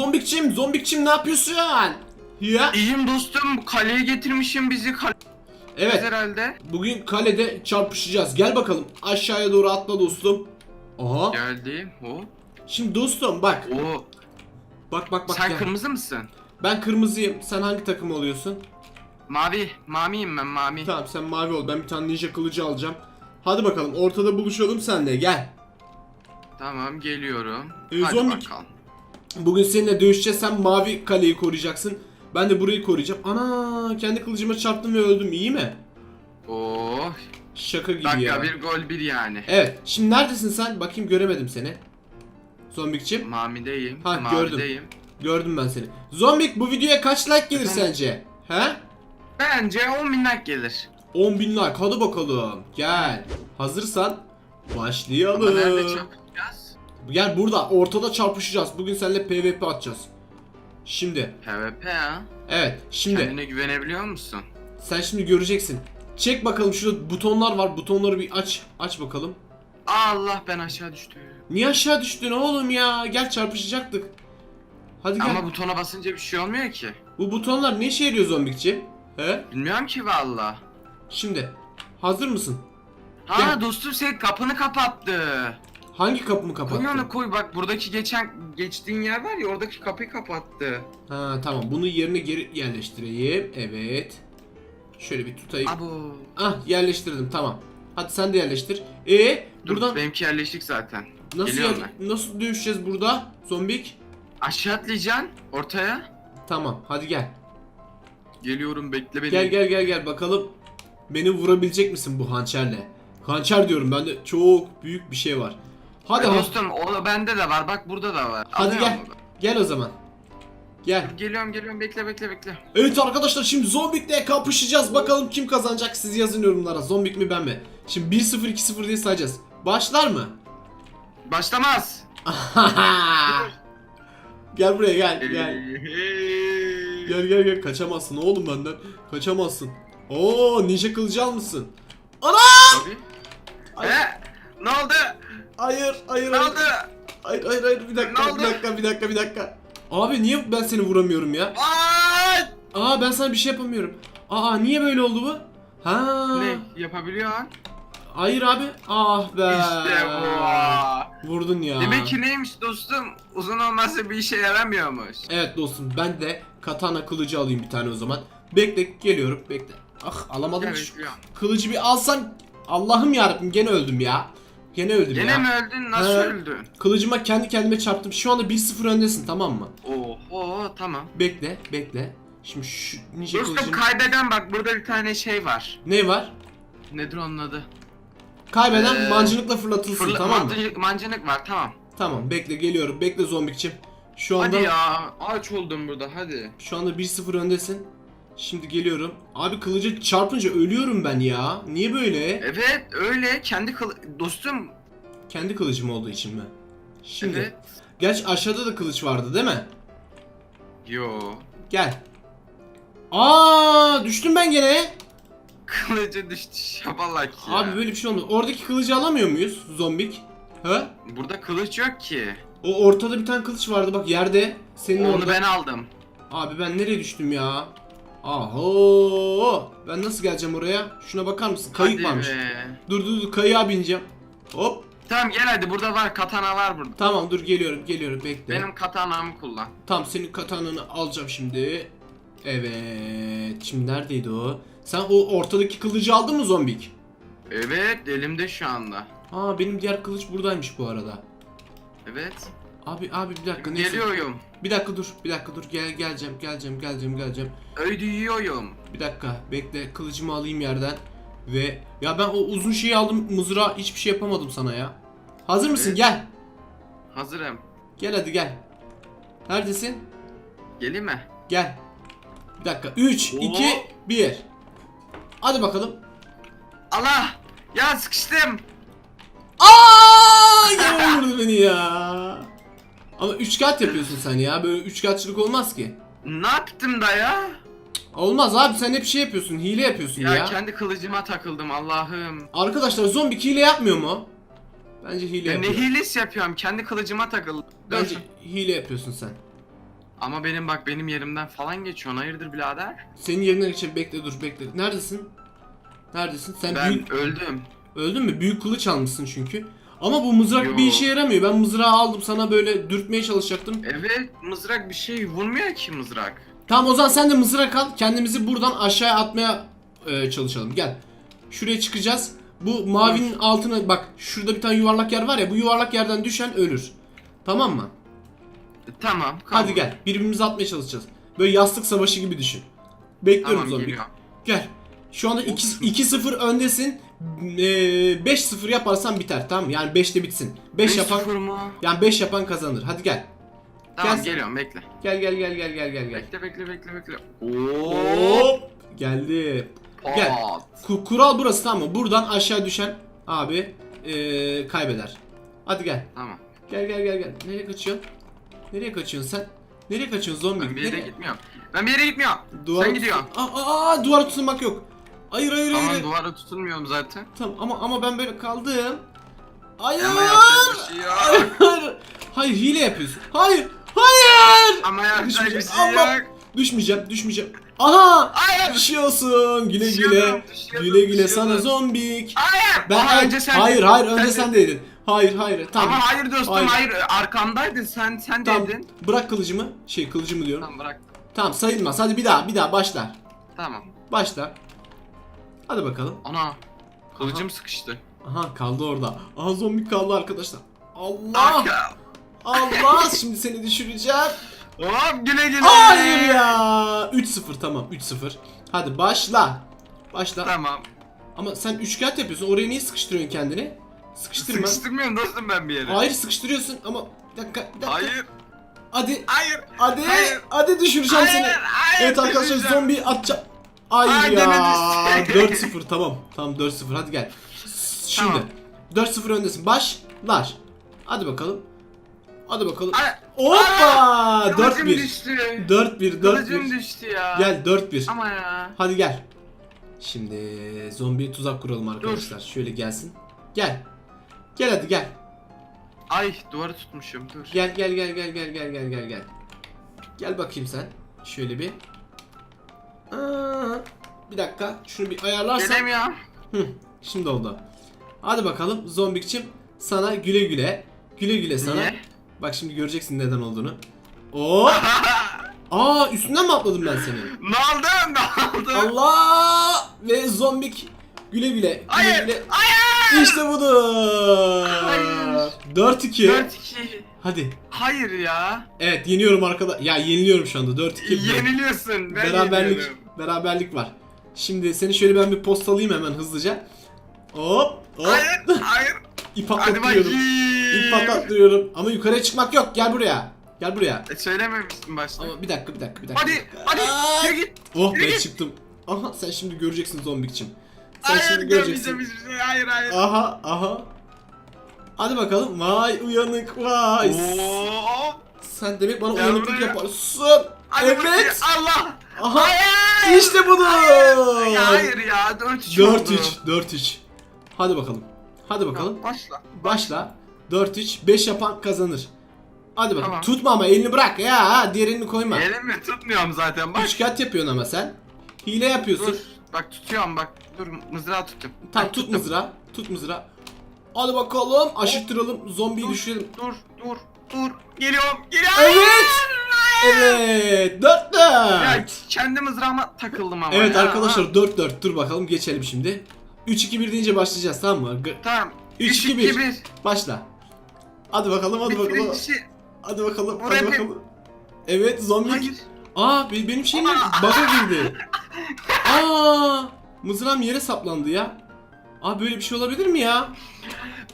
Zombikçim, zombikçim ne yapıyorsun? Ya. İyiyim dostum. Kaleye getirmişim bizi. Kale Evet. herhalde. Bugün kalede çarpışacağız. Gel bakalım. Aşağıya doğru atla dostum. Aha. Geldi. O. Şimdi dostum bak. O. Bak bak bak. Sen gel. kırmızı mısın? Ben kırmızıyım. Sen hangi takım oluyorsun? Mavi. Maviyim ben mavi. Tamam sen mavi ol. Ben bir tane ninja kılıcı alacağım. Hadi bakalım ortada buluşalım senle. Gel. Tamam geliyorum. Ee, Hadi zombi- bakalım. Bugün seninle dövüşeceğiz. Sen mavi kaleyi koruyacaksın. Ben de burayı koruyacağım. Ana kendi kılıcıma çarptım ve öldüm. İyi mi? Oh. Şaka gibi Dakika ya. bir gol bir yani. Evet. Şimdi neredesin sen? Bakayım göremedim seni. Zombikçim. Mavideyim. Ha, Mavideyim. Gördüm ben seni. Zombik bu videoya kaç like gelir Efendim? sence? He? Bence 10 minnak gelir. 10 bin like. Hadi bakalım. Gel. Hazırsan Ama başlayalım. nerede çarpacağız? Gel burada ortada çarpışacağız. Bugün seninle PvP atacağız. Şimdi. PvP ha. Evet. Şimdi. Kendine güvenebiliyor musun? Sen şimdi göreceksin. Çek bakalım şurada butonlar var. Butonları bir aç. Aç bakalım. Allah ben aşağı düştüm. Niye aşağı düştün oğlum ya? Gel çarpışacaktık. Hadi gel. Ama butona basınca bir şey olmuyor ki. Bu butonlar ne işe yarıyor zombikçi? He? Bilmiyorum ki valla. Şimdi. Hazır mısın? Ha Gel. dostum sen kapını kapattı. Hangi kapımı Koy kapattın? onu koy bak buradaki geçen geçtiğin yer var ya oradaki kapıyı kapattı. Ha tamam. Bunu yerine geri yerleştireyim. Evet. Şöyle bir tutayım. Abo. Ah yerleştirdim tamam. Hadi sen de yerleştir. E Dur buradan benimki yerleştik zaten. nasıl Geliyorum yer- nasıl dövüşeceğiz burada? Zombik. Aşağı atlayacaksın ortaya. Tamam hadi gel. Geliyorum bekle beni. Gel gel gel gel bakalım. Beni vurabilecek misin bu hançerle? Hançer diyorum bende çok büyük bir şey var. Hadi Hadi ha- dostum o bende de var bak burada da var. Hadi Alıyorum gel. Gel o zaman. Gel. Geliyorum geliyorum bekle bekle bekle. Evet arkadaşlar şimdi Zombik'le kapışacağız. Bakalım kim kazanacak siz yazın yorumlara. Zombik mi ben mi? Şimdi 1-0 2-0 diye sayacağız. Başlar mı? Başlamaz. gel buraya gel gel. Gel gel gel kaçamazsın oğlum benden. Kaçamazsın. Oo ninja kılıcı almışsın. Ana! He? Ne oldu? Hayır hayır Ne hayır. oldu? Hayır hayır hayır bir dakika Ne bir dakika bir dakika bir dakika. Abi niye ben seni vuramıyorum ya? Ay! Aa ben sana bir şey yapamıyorum. Aa niye böyle oldu bu? Ha. Ne yapabiliyorsun? Hayır abi. Ah be. İşte bu. Vurdun ya. Demek ki neymiş dostum? Uzun olmazsa bir işe yaramıyormuş. Evet dostum ben de katana kılıcı alayım bir tane o zaman. Bekle geliyorum bekle. Ah alamadım ki şu kılıcı bir alsam. Allah'ım yarabbim gene öldüm ya. Gene öldüm Gene ya. mi öldün? Nasıl He. öldün? Kılıcıma kendi kendime çarptım. Şu anda 1-0 öndesin tamam mı? Oho tamam. Bekle bekle. Şimdi şu ninja Dostum kılıcını... kaybeden bak burada bir tane şey var. Ne var? Nedir onun adı? Kaybeden Ee, mancınıkla fırlatılsın Fırla- tamam mı? mancınık, mancınık var tamam. Tamam bekle geliyorum. Bekle zombikçim. Şu anda Hadi ya aç oldum burada hadi. şu anda 1-0 öndesin. Şimdi geliyorum. Abi kılıcı çarpınca ölüyorum ben ya. Niye böyle? Evet öyle kendi kıl... Dostum Kendi kılıcım olduğu için mi? Şimdi. evet. Gerçi aşağıda da kılıç vardı değil mi? Yo. Gel. Aa düştüm ben gene. Kılıcı düştü şabalak ya. Abi böyle bir şey olmaz. Oradaki kılıcı alamıyor muyuz zombik? Ha? Burada kılıç yok ki. O ortada bir tane kılıç vardı bak yerde. Senin Onu orada. ben aldım. Abi ben nereye düştüm ya? Aho! Ben nasıl geleceğim oraya? Şuna bakar mısın? Kayık Hadi varmış. be. Dur dur dur kayığa bineceğim. Hop. Tamam gel hadi burada var katana var burada. Tamam dur geliyorum geliyorum bekle. Benim katanamı kullan. Tamam senin katanını alacağım şimdi. Evet. Şimdi neredeydi o? Sen o ortadaki kılıcı aldın mı zombik? Evet elimde şu anda. Aa benim diğer kılıç buradaymış bu arada. Evet. Abi abi bir dakika neyse. Geliyorum. Bir dakika dur. Bir dakika dur. Gel geleceğim geleceğim geleceğim geleceğim. Ödüyorum. Bir dakika bekle kılıcımı alayım yerden. Ve ya ben o uzun şeyi aldım mızrağı hiçbir şey yapamadım sana ya. Hazır mısın? Evet. Gel. Hazırım. Gel hadi gel. Neredesin? Geleyim mi? Gel. Bir dakika. 3, Oo. 2, 1. Hadi bakalım. Allah! Ya sıkıştım. Aa! Ama 3 kat yapıyorsun sen ya. Böyle 3 katçılık olmaz ki. Ne yaptım da ya? Olmaz abi sen hep şey yapıyorsun. Hile yapıyorsun ya. Ya, kendi kılıcıma takıldım Allah'ım. Arkadaşlar zombi hile yapmıyor mu? Bence hile Ya ne yapıyor. hilesi yapıyorum? Kendi kılıcıma takıldım. Bence hile yapıyorsun sen. Ama benim bak benim yerimden falan geçiyorsun. Hayırdır birader? Senin yerine geçip bekle dur bekle. Neredesin? Neredesin? Sen Ben büyük öldüm. öldün mü? Büyük kılıç almışsın çünkü. Ama bu mızrak Yo. bir işe yaramıyor. Ben mızrağı aldım sana böyle dürtmeye çalışacaktım. Evet mızrak bir şey vurmuyor ki mızrak. Tamam o zaman sen de mızrak al. Kendimizi buradan aşağıya atmaya e, çalışalım. Gel. Şuraya çıkacağız. Bu mavinin altına bak şurada bir tane yuvarlak yer var ya bu yuvarlak yerden düşen ölür. Tamam mı? E, tamam. Hadi kabul. gel. Birbirimizi atmaya çalışacağız. Böyle yastık savaşı gibi düşün. Bekliyorum Tamam zombi. geliyorum. Gel. Şu anda 2-0 öndesin. Ee, 5-0 yaparsan biter tamam mı? Yani 5'te bitsin. 5 yapan 5-0 mu? yani 5 yapan kazanır. Hadi gel. Tamam Gel. geliyorum bekle. Gel gel gel gel gel gel gel. Bekle bekle bekle bekle. Oo. Hop! Geldi. Gel. Pat. Ku- kural burası tamam mı? Buradan aşağı düşen abi ee, kaybeder. Hadi gel. Tamam. Gel gel gel gel. Nereye kaçıyorsun? Nereye kaçıyorsun sen? Nereye kaçıyorsun zombi? Ben bir yere Nereye? gitmiyorum. Ben bir yere gitmiyorum. Duvara Sen gidiyorsun. Aa, aa, aa, duvara tutunmak yok. Hayır hayır hayır. Aman duvara tutunmuyorum zaten. Tamam ama ama ben böyle kaldım. Hayır. Ama yapacak bir şey yok. Hayır. Hayır hile yapıyorsun. Hayır. Hayır. Ama yapacak bir Düşmeyeceğim. şey Allah. yok. Düşmeyeceğim, düşmeyeceğim. Aha! Hayır. Düşüyorsun. Güle güle. Düşüyordum, düşüyordum, Güle güle düşüyordum. sana zombik. Hayır. Ben Ama önce sen Hayır, hayır önce sen dedin. Hayır, hayır. Tamam. Ama hayır dostum Hayır. hayır. Arkamdaydın sen sen Tamam. dedin. Bırak kılıcımı. Şey kılıcımı diyorum. Tamam bırak. Tamam sayılmaz. Hadi bir daha, bir daha başla. Tamam. Başla. Hadi bakalım. Ana. Kılıcım sıkıştı. Aha kaldı orada. Aha zombi kaldı arkadaşlar. Allah! Ah. Allah! Şimdi seni düşüreceğim. Hop güle güle. Hayır ya. 3-0 tamam 3-0. Hadi başla. Başla. Tamam. Ama sen üçkağıt yapıyorsun. Oraya niye sıkıştırıyorsun kendini? Sıkıştırma. Sıkıştırmıyorum dostum ben bir yere. Hayır sıkıştırıyorsun ama bir dakika, bir dakika. Hayır. Hadi, Hayır. hadi, Hayır. hadi düşüreceğim Hayır. seni. Hayır. Evet arkadaşlar zombi atacağım. Ay Ay, ya. gene düştü. 4-0 tamam. Tamam 4-0 hadi gel. Şimdi Tamam. 4-0 öndesin. Başlar. Hadi bakalım. Hadi bakalım. Ay, Hoppa! Kılıcım 4-1. düştü. 4-1 Kılıcım 4-1. düştü ya. Gel 4-1. Ama ya. Hadi gel. Şimdi zombiye tuzak kuralım arkadaşlar. Şöyle gelsin. Gel. Gel hadi gel. Ay duvarı tutmuşum dur. Gel gel gel gel gel gel gel gel gel. Gel bakayım sen. Şöyle bir. Bir dakika. Şunu bir ayarlarsan. Gelemiyorum. Hı, şimdi oldu. Hadi bakalım zombikçim sana güle güle. Güle güle sana. Niye? Bak şimdi göreceksin neden olduğunu. Oo! Aa üstünden mi atladım ben senin? ne oldu? Ne oldu? Allah! Ve zombik güle güle. Güle Hayır. güle. Hayır. İşte budur. Hayır. 4-2. 4-2. Hadi. Hayır ya. Evet yeniyorum arkada. Ya yeniliyorum şu anda 4-2. Yeniliyorsun. Ben beraberlik yeniyorum. beraberlik var. Şimdi seni şöyle ben bir postalayayım hemen hızlıca. Hop hop. Hayır. Hayır. İp bakayım. İp patlatıyorum. Ama yukarıya çıkmak yok. Gel buraya. Gel buraya. E, söylememiştin başta. Ama bir dakika bir dakika bir dakika. Hadi. Hadi. Aa! Git. Oh ben git. çıktım. Aha sen şimdi göreceksin zombikçim. Sen Hayır şimdi göreceksin. şey. Hayır hayır. Aha aha. Hadi bakalım. Vay uyanık vay. Oo. Sen demek bana uyanıklık yaparsın. Hadi evet. Allah. Aha. Hayır. İşte budur. Hayır ya 4-3 oldu. 4-3 4-3. Hadi bakalım. Hadi bakalım. Başla. Başla. 4-3 5 yapan kazanır. Hadi bakalım. Tamam. Tutma ama elini bırak ya. Diğer elini koyma. Elimi tutmuyorum zaten bak. Üçkağıt yapıyorsun ama sen. Hile yapıyorsun. Dur. Bak tutuyorum bak. Dur mızrağı tuttum. Tamam Bak, tut tuttum. mızrağı. Tut mızrağı. Hadi bakalım. Aşıttıralım. Zombiyi Dur, düşürelim. Dur dur dur. Geliyorum. Geliyorum. Evet. Evet. 4 Ya 4. kendi mızrağıma takıldım ama. Evet ya. arkadaşlar 4 4. Dur bakalım geçelim şimdi. 3 2 1 deyince başlayacağız tamam mı? G- Tamam. 3 2 1. Başla. Hadi bakalım hadi bakalım. Bitiricisi. Hadi bakalım. Hadi bir- bakalım. Evet zombi. Hayır. Aa be- benim şeyim bug'a girdi. Aa mızrağım yere saplandı ya. Aa böyle bir şey olabilir mi ya?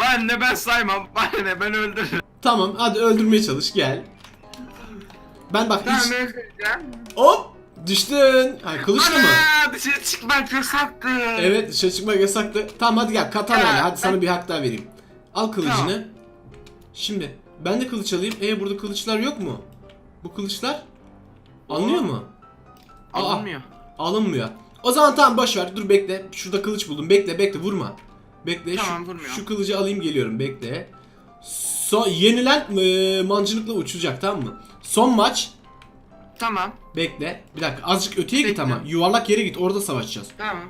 Ben ne ben saymam. Ben ne ben öldürürüm. Tamam hadi öldürmeye çalış gel. Ben bak Tamam hiç... öldüreceğim. Hop düştün. Ha kılıçla mı? Ana dışarı çıkmak yasaktı. Evet dışarı çıkmak yasaktı. Tamam hadi gel katana Ya, hadi sana ben- bir hak daha vereyim. Al kılıcını. Tamam. Şimdi ben de kılıç alayım. E burada kılıçlar yok mu? Bu kılıçlar alınıyor mu? Aa, Alınmıyor. alınmıyor. O zaman tamam boş ver. Dur bekle. Şurada kılıç buldum. Bekle bekle vurma. Bekle. Tamam, şu, vurmuyorum. şu kılıcı alayım geliyorum. Bekle. Son yenilen e, mancınıkla uçacak tamam mı? Son maç. Tamam. Bekle. Bir dakika azıcık öteye git Bekle. ama. Yuvarlak yere git orada savaşacağız. Tamam.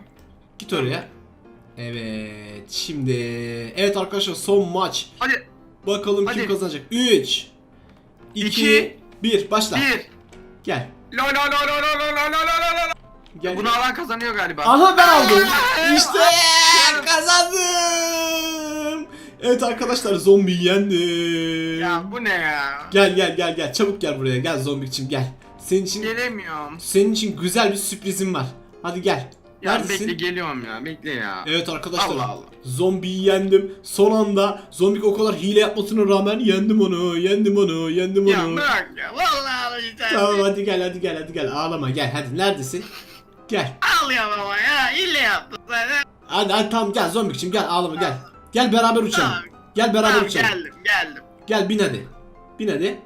Git oraya. Evet. Şimdi evet arkadaşlar son maç. Hadi. Bakalım kim Hadi. kazanacak. 3 2 İki. 1 başla. Bir. Gel. Lo lo lo lo lo lo lo lo lo lo. Gel. Bunu alan kazanıyor galiba. Aha ben aldım. İşte kazandım. Evet arkadaşlar zombi yendim. Ya bu ne ya? Gel gel gel gel çabuk gel buraya gel zombikçim gel. Senin için Gelemiyorum. senin için güzel bir sürprizim var. Hadi gel. Ya Neredesin? bekle geliyorum ya. Bekle ya. Evet arkadaşlar Allah Allah. zombiyi yendim. Son anda zombik o kadar hile yapmasına rağmen yendim onu, yendim onu, yendim onu. Ya bırak ya. Vallahi alacağım. Tamam hadi gel hadi gel hadi gel ağlama gel hadi neredesin? Gel. Al ya baba ya. İlle yaptın sen. Hadi hadi tamam gel zombikçim gel ağlama gel. Gel beraber uçalım. Tamam. Gel beraber Tamam, uçalım. geldim geldim. Gel bin hadi. Bin hadi.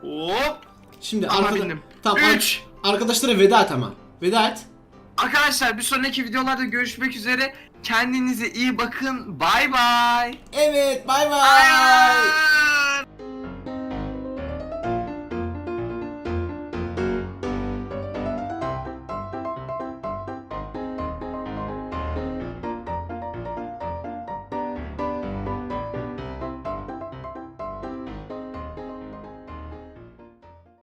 Hop. Şimdi Ama arkada- bindim. Tamam ar- Üç. arkadaşlara veda et ama. Veda et. Arkadaşlar bir sonraki videolarda görüşmek üzere. Kendinize iyi bakın. Bay bay. Evet bay bay. Bay bay.